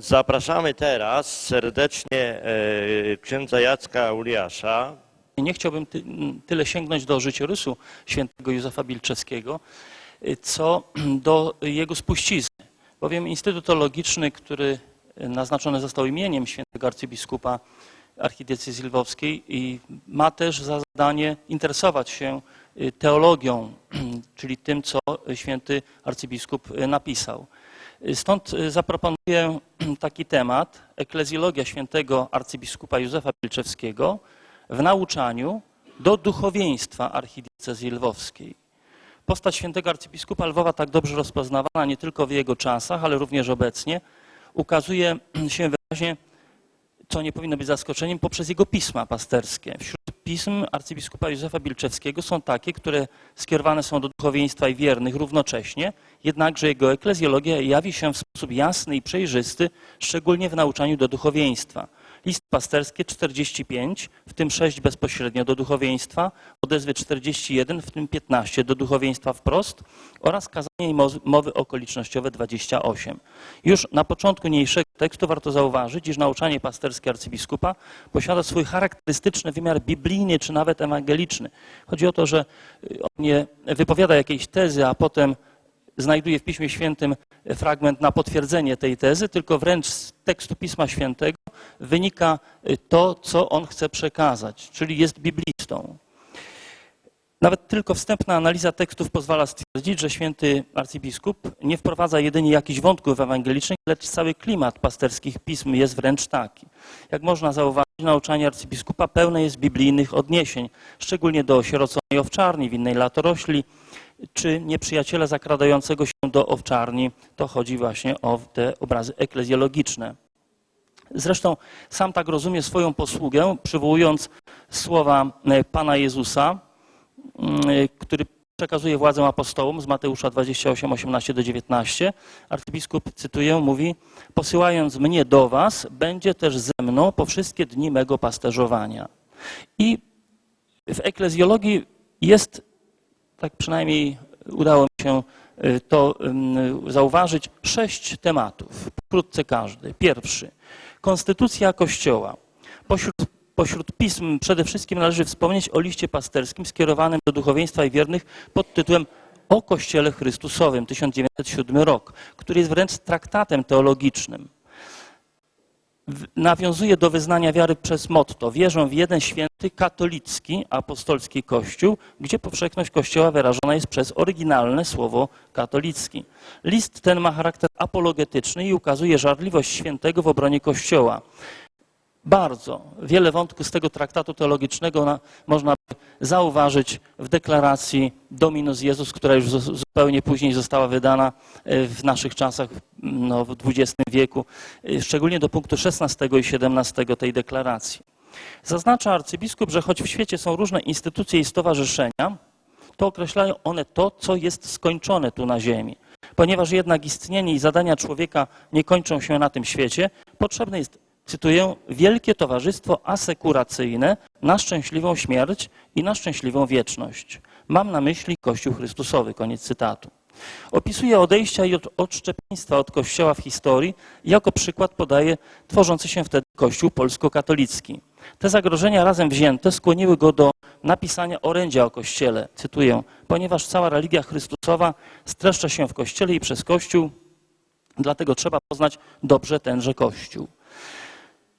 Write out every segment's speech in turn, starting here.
Zapraszamy teraz serdecznie e, księdza Jacka Uliasza. Nie chciałbym ty, tyle sięgnąć do życiorysu świętego Józefa Bilczewskiego, y, co do jego spuścizny. Bowiem Instytut Teologiczny, który y, naznaczony został imieniem świętego arcybiskupa archidiecezji lwowskiej i ma też za zadanie interesować się teologią, czyli tym, co święty arcybiskup napisał. Stąd y, zaproponuję taki temat, eklezjologia świętego arcybiskupa Józefa Pilczewskiego w nauczaniu do duchowieństwa archidiecezji lwowskiej. Postać świętego arcybiskupa Lwowa, tak dobrze rozpoznawana nie tylko w jego czasach, ale również obecnie, ukazuje się wyraźnie, co nie powinno być zaskoczeniem, poprzez jego pisma pasterskie. Wśród pism arcybiskupa Józefa Bilczewskiego są takie, które skierowane są do duchowieństwa i wiernych równocześnie, jednakże jego eklezjologia jawi się w sposób jasny i przejrzysty, szczególnie w nauczaniu do duchowieństwa. List pasterskie 45, w tym 6 bezpośrednio do duchowieństwa, odezwy 41, w tym 15 do duchowieństwa wprost oraz kazanie i mowy okolicznościowe 28. Już na początku niniejszego tekstu warto zauważyć, iż nauczanie pasterskie arcybiskupa posiada swój charakterystyczny wymiar biblijny czy nawet ewangeliczny. Chodzi o to, że y, on nie wypowiada jakiejś tezy, a potem znajduje w Piśmie Świętym fragment na potwierdzenie tej tezy, tylko wręcz z tekstu Pisma Świętego wynika y, to, co on chce przekazać, czyli jest biblistą. Nawet tylko wstępna analiza tekstów pozwala stwierdzić, że święty arcybiskup nie wprowadza jedynie jakichś wątków ewangelicznych, lecz cały klimat pasterskich pism jest wręcz taki. Jak można zauważyć, nauczanie arcybiskupa pełne jest biblijnych odniesień, szczególnie do sieroconej owczarni, winnej latorośli, czy nieprzyjaciela zakradającego się do owczarni. To chodzi właśnie o te obrazy eklezjologiczne. Zresztą sam tak rozumie swoją posługę, przywołując słowa e, Pana Jezusa, mm, który przekazuje władzę apostołom z Mateusza 28, 18 do 19. Arcybiskup, cytuję, mówi, posyłając mnie do was, będzie też ze mną po wszystkie dni mego pasterzowania. I w eklezjologii jest, tak przynajmniej udało mi się y, to ym, zauważyć, sześć tematów, wkrótce każdy. Pierwszy, konstytucja Kościoła. Pośród Pośród pism przede wszystkim należy wspomnieć o liście pasterskim skierowanym do duchowieństwa i wiernych pod tytułem O Kościele Chrystusowym, 1907 rok, który jest wręcz traktatem teologicznym. Nawiązuje do wyznania wiary przez motto Wierzę w jeden święty, katolicki, apostolski Kościół, gdzie powszechność Kościoła wyrażona jest przez oryginalne słowo katolicki. List ten ma charakter apologetyczny i ukazuje żarliwość świętego w obronie Kościoła. Bardzo wiele wątków z tego traktatu teologicznego na, można zauważyć w deklaracji Dominus Jezus, która już zu- zupełnie później została wydana e, w naszych czasach, no, w XX wieku, e, szczególnie do punktu 16 i 17 tej deklaracji. Zaznacza arcybiskup, że choć w świecie są różne instytucje i stowarzyszenia, to określają one to, co jest skończone tu na ziemi. Ponieważ jednak istnienie i zadania człowieka nie kończą się na tym świecie, potrzebne jest, cytuję, wielkie towarzystwo asekuracyjne na szczęśliwą śmierć i na szczęśliwą wieczność. Mam na myśli Kościół Chrystusowy, koniec cytatu. Opisuje odejścia i od- odszczepieństwa od Kościoła w historii jako przykład podaje tworzący się wtedy Kościół polsko-katolicki. Te zagrożenia razem wzięte skłoniły go do napisania orędzia o Kościele. Cytuję, ponieważ cała religia Chrystusowa streszcza się w Kościele i przez Kościół, dlatego trzeba poznać dobrze tenże Kościół.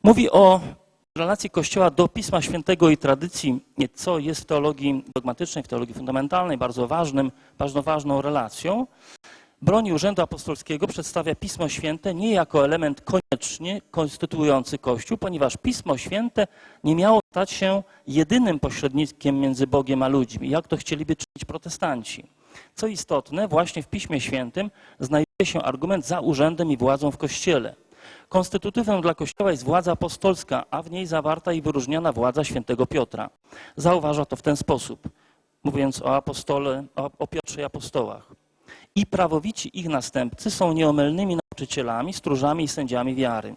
Mówi o relacji Kościoła do Pisma Świętego i tradycji, co jest w teologii dogmatycznej, w teologii fundamentalnej bardzo ważnym, bardzo ważną relacją. Broni Urzędu Apostolskiego przedstawia Pismo Święte nie jako element koniecznie konstytuujący Kościół, ponieważ Pismo Święte nie miało stać się jedynym pośrednikiem między Bogiem a ludźmi, jak to chcieliby czynić protestanci. Co istotne, właśnie w Piśmie Świętym znajduje się argument za urzędem i władzą w Kościele. Konstytutywem dla Kościoła jest władza apostolska, a w niej zawarta i wyróżniona władza świętego Piotra. Zauważa to w ten sposób, mówiąc o apostole, o, o Piotrze i apostołach. I prawowici ich następcy są nieomylnymi nauczycielami, stróżami i sędziami wiary.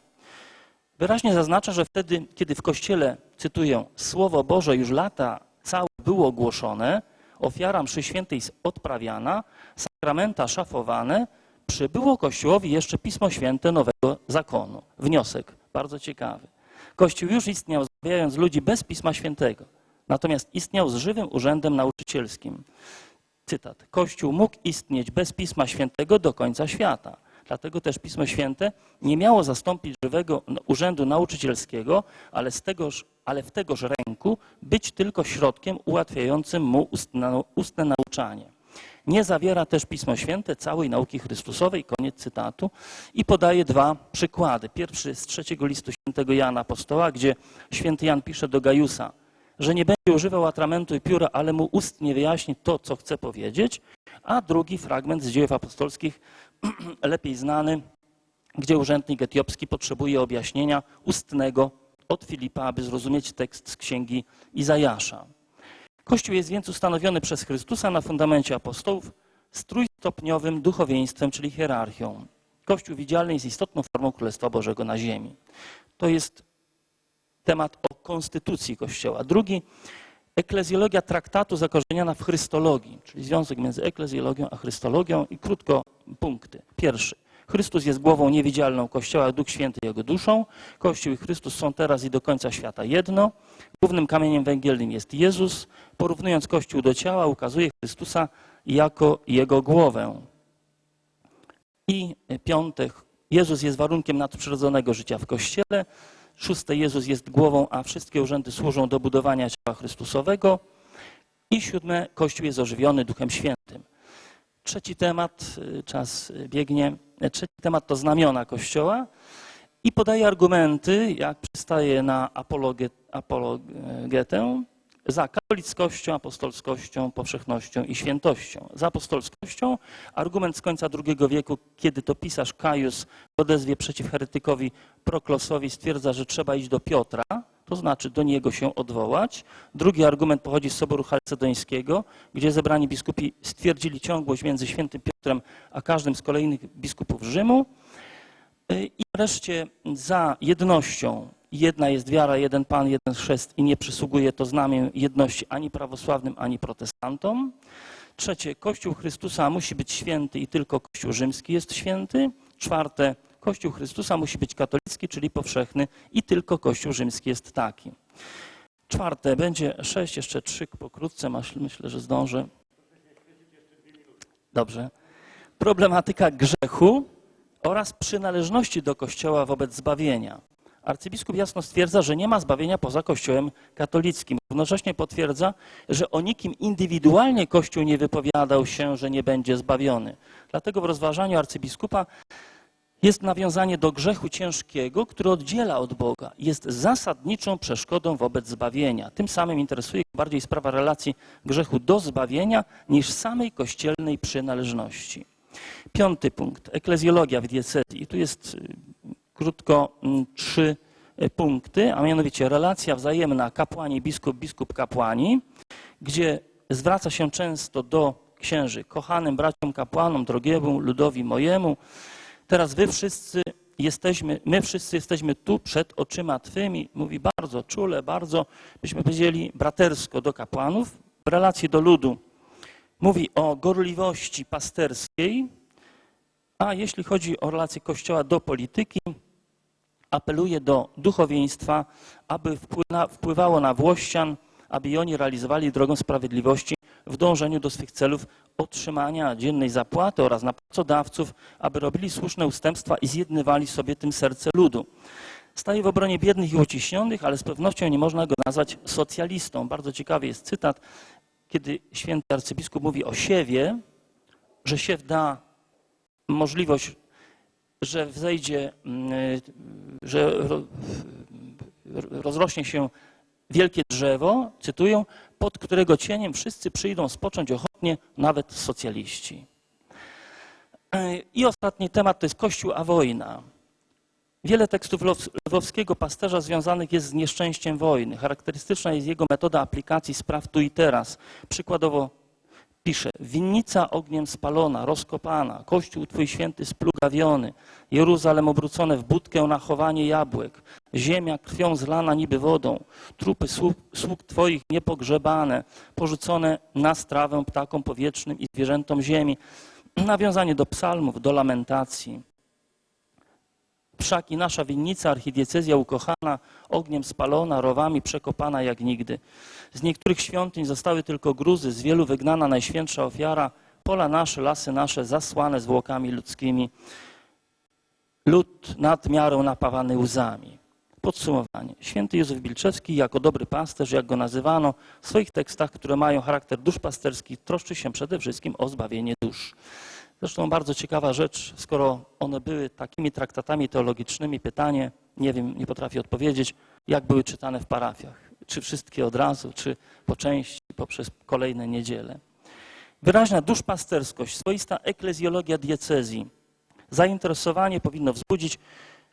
Wyraźnie zaznacza, że wtedy, kiedy w Kościele, cytuję, Słowo Boże już lata całe było głoszone, ofiara mszy świętej odprawiana, sakramenta szafowane, przybyło Kościołowi jeszcze Pismo Święte Nowego Zakonu. Wniosek, bardzo ciekawy. Kościół już istniał, zbawiając ludzi bez Pisma Świętego. Natomiast istniał z żywym urzędem nauczycielskim. Cytat. Kościół mógł istnieć bez Pisma Świętego do końca świata. Dlatego też Pismo Święte nie miało zastąpić żywego urzędu nauczycielskiego, ale, z tegoż, ale w tegoż ręku być tylko środkiem ułatwiającym mu ustne, ustne nauczanie. Nie zawiera też Pismo Święte całej nauki Chrystusowej, koniec cytatu, i podaje dwa przykłady. Pierwszy z trzeciego listu świętego Jana Apostoła, gdzie święty Jan pisze do Gajusa, że nie będzie używał atramentu i pióra, ale mu ustnie wyjaśni to, co chce powiedzieć, a drugi fragment z dziejów apostolskich, lepiej znany, gdzie urzędnik etiopski potrzebuje objaśnienia ustnego od Filipa, aby zrozumieć tekst z księgi Izajasza. Kościół jest więc ustanowiony przez Chrystusa na fundamencie apostołów z trójstopniowym duchowieństwem, czyli hierarchią. Kościół widzialny jest istotną formą Królestwa Bożego na ziemi. To jest temat o konstytucji Kościoła. Drugi, eklezjologia traktatu zakorzeniona w chrystologii, czyli związek między eklezjologią a chrystologią i krótko punkty. Pierwszy, Chrystus jest głową niewidzialną Kościoła, Duch Święty jego duszą. Kościół i Chrystus są teraz i do końca świata jedno. Głównym kamieniem węgielnym jest Jezus. Porównując Kościół do ciała, ukazuje Chrystusa jako jego głowę. I piąte, Jezus jest warunkiem nadprzyrodzonego życia w Kościele. Szóste, Jezus jest głową, a wszystkie urzędy służą do budowania ciała Chrystusowego. I siódme, Kościół jest ożywiony Duchem Świętym. Trzeci temat, y, czas biegnie. Trzeci temat to znamiona Kościoła i podaje argumenty, jak przystaje na apologe- apologetę, za katolickością, apostolskością, powszechnością i świętością. Za apostolskością argument z końca II wieku, kiedy to pisarz Kajus odezwie przeciw heretykowi Proklosowi stwierdza, że trzeba iść do Piotra, to znaczy do niego się odwołać. Drugi argument pochodzi z Soboru Chalcedońskiego, gdzie zebrani biskupi stwierdzili ciągłość między świętym Piotrem a każdym z kolejnych biskupów Rzymu. I wreszcie za jednością. Jedna jest wiara, jeden Pan, jeden chrzest i nie przysługuje to znamię jedności ani prawosławnym, ani protestantom. Trzecie, Kościół Chrystusa musi być święty i tylko Kościół rzymski jest święty. Czwarte, Kościół Chrystusa musi być katolicki, czyli powszechny i tylko Kościół rzymski jest taki. Czwarte, będzie sześć, jeszcze trzy pokrótce, myślę, że zdążę. Dobrze. Problematyka grzechu oraz przynależności do Kościoła wobec zbawienia. Arcybiskup jasno stwierdza, że nie ma zbawienia poza Kościołem katolickim. Równocześnie potwierdza, że o nikim indywidualnie Kościół nie wypowiadał się, że nie będzie zbawiony. Dlatego w rozważaniu arcybiskupa jest nawiązanie do grzechu ciężkiego, który oddziela od Boga. Jest zasadniczą przeszkodą wobec zbawienia. Tym samym interesuje go bardziej sprawa relacji grzechu do zbawienia niż samej kościelnej przynależności. Piąty punkt. Eklezjologia w diecezji. Tu jest y, krótko mm, trzy y, punkty, a mianowicie relacja wzajemna kapłani, biskup, biskup, kapłani, gdzie zwraca się często do księży, kochanym braciom kapłanom, drogiemu ludowi mojemu, teraz wy wszyscy jesteśmy, my wszyscy jesteśmy tu przed oczyma Twymi, mówi bardzo czule, bardzo, byśmy powiedzieli, bratersko do kapłanów, w relacji do ludu. Mówi o gorliwości pasterskiej, a jeśli chodzi o relację Kościoła do polityki, apeluje do duchowieństwa, aby wpływało na włościan, aby oni realizowali drogą sprawiedliwości w dążeniu do swych celów otrzymania dziennej zapłaty oraz na pracodawców, aby robili słuszne ustępstwa i zjednywali sobie tym serce ludu. Staje w obronie biednych i uciśnionych, ale z pewnością nie można go nazwać socjalistą. Bardzo ciekawy jest cytat, kiedy święty arcybiskup mówi o siewie, że siew da możliwość, że wzejdzie, mm, że ro- rozrośnie się wielkie drzewo, cytuję, pod którego cieniem wszyscy przyjdą spocząć ochotnie, nawet socjaliści. I ostatni temat to jest Kościół a wojna. Wiele tekstów Lwow- lwowskiego pasterza związanych jest z nieszczęściem wojny. Charakterystyczna jest jego metoda aplikacji spraw tu i teraz. Przykładowo pisze, winnica ogniem spalona, rozkopana, kościół twój święty splugawiony, Jeruzalem obrócone w budkę na chowanie jabłek, ziemia krwią zlana niby wodą, trupy sług, sług twoich niepogrzebane, porzucone na strawę ptakom powietrznym i zwierzętom ziemi. nawiązanie do psalmów, do lamentacji. Wszak i nasza winnica, archidiecezja ukochana, ogniem spalona, rowami przekopana jak nigdy. Z niektórych świątyń zostały tylko gruzy, z wielu wygnana najświętsza ofiara, pola nasze, lasy nasze zasłane zwłokami ludzkimi, lud nad miarą napawany łzami. Podsumowanie. Święty Józef Bilczewski jako dobry pasterz, jak go nazywano, w swoich tekstach, które mają charakter duszpasterski, troszczy się przede wszystkim o zbawienie dusz. Zresztą bardzo ciekawa rzecz, skoro one były takimi traktatami teologicznymi, pytanie, nie wiem, nie potrafię odpowiedzieć, jak były czytane w parafiach. Czy wszystkie od razu, czy po części, poprzez kolejne niedziele. Wyraźna duszpasterskość, swoista eklezjologia diecezji. Zainteresowanie powinno wzbudzić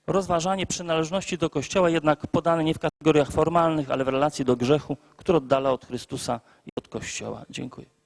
rozważanie przynależności do Kościoła, jednak podane nie w kategoriach formalnych, ale w relacji do grzechu, który oddala od Chrystusa i od Kościoła. Dziękuję.